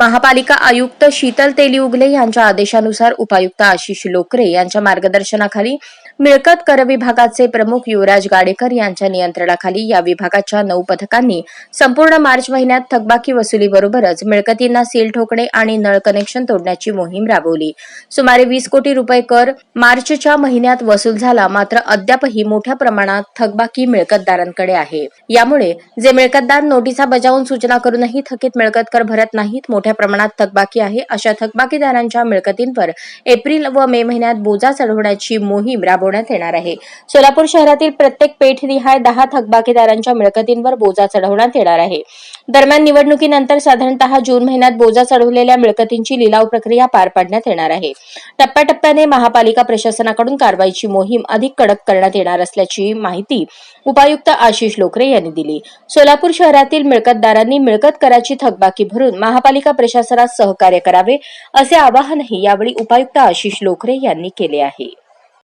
महापालिका आयुक्त शीतल तेली उगले यांच्या आदेशानुसार उपायुक्त आशिष लोकरे यांच्या मार्गदर्शनाखाली मिळकत कर विभागाचे प्रमुख युवराज गाडेकर यांच्या नियंत्रणाखाली या विभागाच्या नऊ पथकांनी संपूर्ण मार्च महिन्यात थकबाकी वसुलीबरोबरच मिळकतींना सील ठोकणे आणि नळ कनेक्शन तोडण्याची मोहीम राबवली. सुमारे वीस कोटी रुपये कर मार्चच्या महिन्यात वसूल झाला मात्र अद्यापही मोठ्या प्रमाणात थकबाकी मिळकतदारांकडे आहे. यामुळे जे मिळकतदार नोटिसा बजावून सूचना करूनही थकीत मिळकत कर भरत नाहीत मोठ्या मोठ्या प्रमाणात थकबाकी आहे. अशा थकबाकीदारांच्या मिळकतींवर एप्रिल व मे महिन्यात बोजा चढवण्याची मोहीम राबवण्यात येणार आहे. सोलापूर शहरातील प्रत्येक पेठनिहाय दहा थकबाकीदारांच्या मिळकतींवर बोजा चढवण्यात येणार आहे. दरम्यान निवडणुकीनंतर साधारणतः जून महिन्यात बोजा चढवलेल्या मिळकतींची लिलाव प्रक्रिया पार पाडण्यात येणार आहे. टप्प्याटप्प्याने महापालिका प्रशासनाकडून कारवाईची मोहीम अधिक कडक करण्यात येणार असल्याची माहिती उपायुक्त आशिष लोकरे यांनी दिली. सोलापूर शहरातील मिळकतदारांनी मिळकत कराची थकबाकी भरून महापालिका प्रशासनास सहकार्य करावे असे आवाहनही यावेळी उपायुक्त आशिष लोखरे यांनी केले आहे.